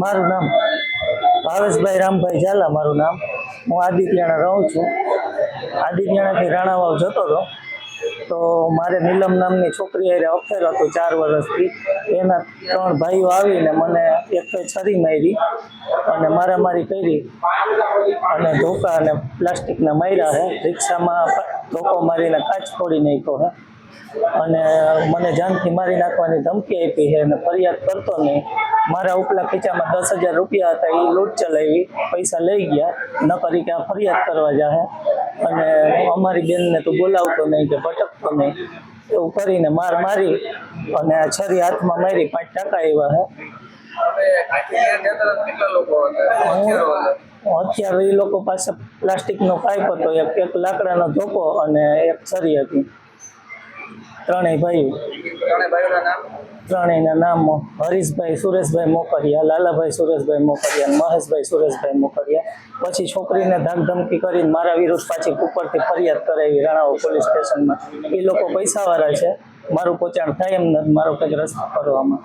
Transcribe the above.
મારું નામ ભાવેશભાઈ રામભાઈ ઝાલા, મારું નામ. હું આદિત્યાણા રહું છું. આદિત્યાણાથી રાણાવાવ જતો હતો તો મારે નીલમ નામની છોકરી હારે અફેર હતું ચાર વર્ષથી. એના ત્રણ ભાઈઓ આવીને મને એક છરી મારી અને મારામારી કરી અને ધોકા અને પ્લાસ્ટિકના માર્યા હે. રિક્ષામાં ધોકો મારીને કાચ ફોડી નાખ્યો હે. અને મને જાનથી મારી નાખવાની ધમકી આપી છે અને ફરિયાદ કરતો નહીં. મારા ઉપલા ખીચામાં દસ હજાર રૂપિયા હતા એ લૂંટ ચલાવી, પૈસા લઈ ગયા ન કરી કે આ ફરિયાદ કરવા જાહે. અને અમારી બેનને તું બોલાવતો નહીં કે ભટકતો નહીં. એવું કરીને માર મારી અને છરી હાથમાં મારી પાંચ ટકા એવા હે. અત્યારે એ લોકો પાસે પ્લાસ્ટિકનો પાઇપ હતો, એક એક લાકડાનો ધોકો અને એક છરી હતી. ત્રણેય ભાઈઓ. ત્રણેય ભાઈઓના નામ ત્રણેયના નામ હરીશભાઈ, સુરેશભાઈ મોકરિયા, લાલાભાઈ સુરેશભાઈ મોકરિયા મહેશભાઈ સુરેશભાઈ મોકરિયા. પછી છોકરીને ધાકધમકી કરીને મારા વિરુદ્ધ પાછી ઉપરથી ફરિયાદ કરાવી રાણાઓ પોલીસ સ્ટેશનમાં. એ લોકો પૈસાવાળા છે. મારું પોચાણ થાય એમ નથી, મારો કંઈક રસ્તો કરવામાં